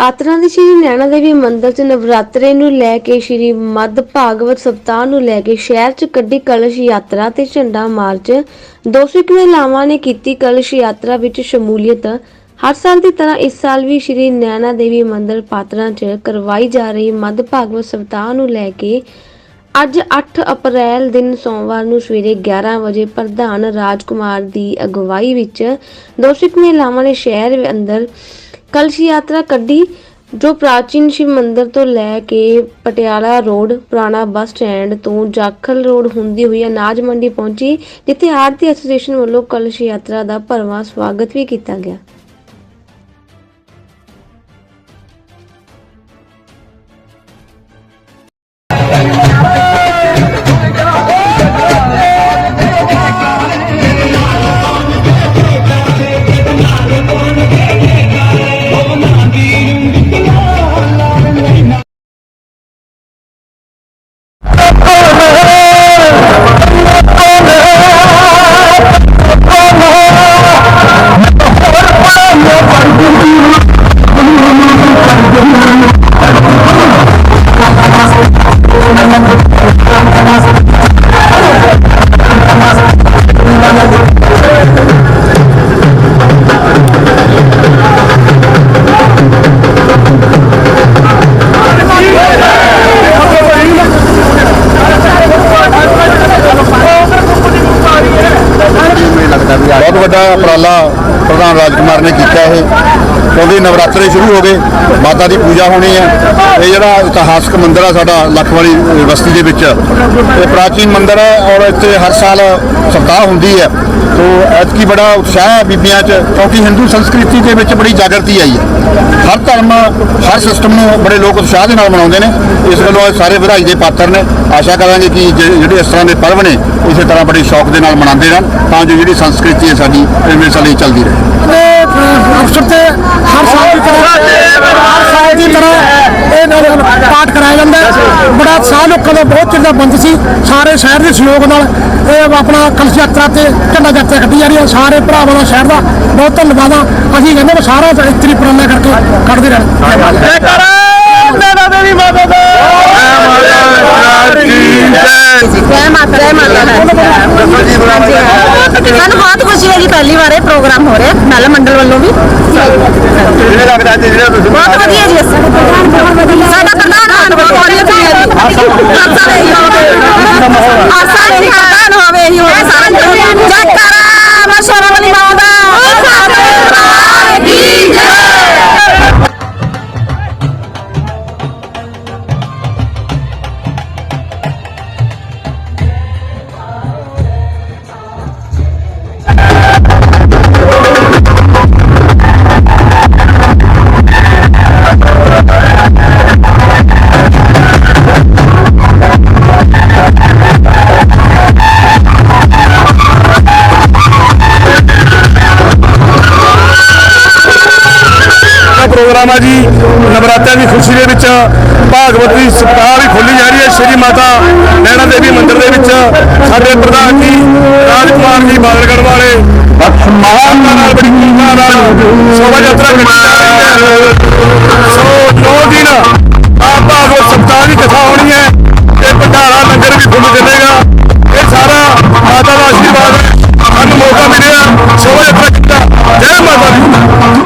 ਪਾਤਰਾਂ ਦੀ ਸ਼੍ਰੀ ਨੈਣਾ ਦੇਵੀ ਮੰਦਿਰ 'ਚ ਨਵਰਾਤਰੇ ਨੂੰ ਲੈ ਕੇ ਸ਼੍ਰੀ ਮੱਧ ਭਾਗਵਤ ਸਪਤਾਹ ਨੂੰ ਲੈ ਕੇ ਸ਼ਹਿਰ 'ਚ ਕੱਢੀ ਕਲਸ਼ ਯਾਤਰਾ ਤੇ ਝੰਡਾ ਮਾਰਚ। 200 ਮਹਿਲਾਵਾਂ ਨੇ ਕੀਤੀ ਕਲਸ਼ ਯਾਤਰਾ ਵਿੱਚ ਸ਼ਮੂਲੀਅਤ। ਹਰ ਸਾਲ ਦੀ ਤਰ੍ਹਾਂ ਇਸ ਸਾਲ ਵੀ ਸ਼੍ਰੀ ਨੈਣਾ ਦੇਵੀ ਮੰਦਿਰ ਪਾਤਰਾਂ 'ਚ ਕਰਵਾਈ ਜਾ ਰਹੀ ਮੱਧ ਭਾਗਵਤ ਸਪਤਾਹ ਨੂੰ ਲੈ ਕੇ ਅੱਜ 8 ਅਪ੍ਰੈਲ ਦਿਨ ਸੋਮਵਾਰ ਨੂੰ ਸਵੇਰੇ 11 ਵਜੇ ਪ੍ਰਧਾਨ ਰਾਜਕੁਮਾਰ ਦੀ ਅਗਵਾਈ ਵਿੱਚ ਦੋਸ਼ਿਕ ਮਹਿਲਾਵਾਂ ਨੇ ਸ਼ਹਿਰ ਅੰਦਰ ਕਲਸ਼ ਯਾਤਰਾ ਕੱਢੀ, ਜੋ ਪ੍ਰਾਚੀਨ ਸ਼ਿਵ ਮੰਦਿਰ ਤੋਂ ਲੈ ਕੇ ਪਟਿਆਲਾ ਰੋਡ, ਪੁਰਾਣਾ ਬੱਸ ਸਟੈਂਡ ਤੋਂ ਜਾਖਲ ਰੋਡ ਹੁੰਦੀ ਹੋਈ ਅਨਾਜ ਮੰਡੀ ਪਹੁੰਚੀ, ਜਿੱਥੇ ਆਰਤੀ ਐਸੋਸੀਏਸ਼ਨ ਵੱਲੋਂ ਕਲਸ਼ ਯਾਤਰਾ ਦਾ ਭਰਵਾਂ ਸਵਾਗਤ ਵੀ ਕੀਤਾ ਗਿਆ। ਵੱਡਾ ਉਪਰਾਲਾ ਪ੍ਰਧਾਨ ਰਾਜ ਕੁਮਾਰ ਨੇ ਕੀਤਾ ਇਹ। ਕਿਉਂਕਿ ਨਵਰਾਤਰੇ ਸ਼ੁਰੂ ਹੋ ਗਏ, ਮਾਤਾ ਦੀ ਪੂਜਾ ਹੋਣੀ ਹੈ। ਇਹ ਜਿਹੜਾ ਇਤਿਹਾਸਕ ਮੰਦਿਰ ਆ ਸਾਡਾ ਲੱਖਵਾਲੀ ਬਸਤੀ ਦੇ ਵਿੱਚ, ਇਹ ਪ੍ਰਾਚੀਨ ਮੰਦਿਰ ਹੈ ਔਰ ਇੱਥੇ ਹਰ ਸਾਲ ਸਪਤਾਹ ਹੁੰਦੀ ਹੈ। ਤੋ ਐਤਕੀ ਬੜਾ ਉਤਸ਼ਾਹ ਹੈ ਬੀਬੀਆਂ 'ਚ, ਕਿਉਂਕਿ ਹਿੰਦੂ ਸੰਸਕ੍ਰਿਤੀ ਦੇ ਵਿੱਚ ਬੜੀ ਜਾਗਰਤੀ ਆਈ ਹੈ। ਹਰ ਧਰਮ, ਹਰ ਸਿਸਟਮ ਨੂੰ ਬੜੇ ਲੋਕ ਉਤਸ਼ਾਹ ਦੇ ਨਾਲ ਮਨਾਉਂਦੇ ਨੇ। ਇਸ ਗੱਲੋਂ ਇਹ ਸਾਰੇ ਵਧਾਈ ਦੇ ਪਾਤਰ ਨੇ। ਆਸ਼ਾ ਕਰਾਂਗੇ ਕਿ ਜਿਹੜੇ ਇਸ ਤਰ੍ਹਾਂ ਦੇ ਪਰਵ ਨੇ, ਇਸੇ ਤਰ੍ਹਾਂ ਬੜੇ ਸ਼ੌਕ ਦੇ ਨਾਲ ਮਨਾਉਂਦੇ ਰਹਿਣ, ਤਾਂ ਜੋ ਜਿਹੜੀ ਸੰਸਕ੍ਰਿਤੀ ਹੈ ਸਾਡੀ, ਇਹ ਹਮੇਸ਼ਾ ਲਈ ਚੱਲਦੀ ਰਹੇ। ਅਵਸਰ ਤੇ ਹਰ ਸਾਲ ਦੀ ਤਰ੍ਹਾਂ ਹਰ ਸਾਲ ਦੀ ਤਰ੍ਹਾਂ ਇਹ ਨਾਲ ਪਾਠ ਕਰਾਇਆ ਜਾਂਦਾ। ਬੜਾ ਉਤਸ਼ਾਹ ਲੋਕਾਂ ਦਾ ਬਹੁਤ ਚੰਗਾ ਬੰਦ ਸੀ। ਸਾਰੇ ਸ਼ਹਿਰ ਦੇ ਸਹਿਯੋਗ ਨਾਲ ਇਹ ਆਪਣਾ ਕਲਸ਼ ਯਾਤਰਾ ਤੇ ਝੰਡਾ ਯਾਤਰਾ ਕੱਢੀ ਜਾ ਰਹੀ ਹੈ। ਸਾਰੇ ਭਰਾਵਾਂ ਦਾ ਸ਼ਹਿਰ ਦਾ ਬਹੁਤ ਧੰਨਵਾਦ ਆ ਅਸੀਂ ਕਹਿੰਦੇ ਵੀ ਸਾਰਾ ਇਤਰੀ ਪ੍ਰੋਗਰਾਮ ਕਰਕੇ ਕੱਢਦੇ ਰਹਿਣ। ਨੈਣਾ ਦੇਵੀ ਮਾਤਾ ਦਾ ਜੈ ਮਾਤਾ ਜੈ ਮਾਤਾ ਦੀ ਸਾਨੂੰ ਬਹੁਤ ਖੁਸ਼ੀ ਹੈ ਜੀ ਪਹਿਲੀ ਵਾਰ ਇਹ ਪ੍ਰੋਗਰਾਮ ਹੋ ਰਿਹਾ ਮਹਿਲਾ ਮੰਡਲ ਵੱਲੋਂ ਵੀ। ਬਹੁਤ ਵਧੀਆ ਜੀ ਸਾਡਾ ਪ੍ਰਧਾਨ ਹੋਣ ਕੋਲ ਹੈ ਜੀ। ਆਸਾ ਹੀ ਹੋਵੇ ਹੀ ਪ੍ਰਧਾਨ ਹੋਵੇ ਹੀ ਹੋਵੇ ਸਾਰਾ ਜੈ ਕਰਾ ਮਸ਼ਵਰਾ ਵਾਲੀ ਮਾਂ ਪ੍ਰੋਗਰਾਮ ਆ ਜੀ। ਨਵਰਾਤਰਿਆਂ ਦੀ ਖੁਸ਼ੀ ਦੇ ਵਿੱਚ ਭਾਗਵਤ ਦੀ ਸਪਤਾਹ ਵੀ ਖੋਲੀ ਜਾ ਰਹੀ ਹੈ। ਸ਼੍ਰੀ ਮਾਤਾ ਨੈਣਾ ਦੇਵੀ ਮੰਦਿਰ ਦੇ ਵਿੱਚ ਸਾਡੇ ਪ੍ਰਧਾਨ ਜੀ ਰਾਜਕੁਮਾਰ ਜੀ ਬਾਦਲਗੜ੍ਹ ਵਾਲੇ। ਬਖਸ਼ਮਾਨ ਨਾਲ ਬੜੀ ਕਿਰਪਾ ਨਾਲ ਸ਼ੋਭਾ ਯਾਤਰਾ ਕੱਢੀ ਜਾ ਰਹੀ ਹੈ।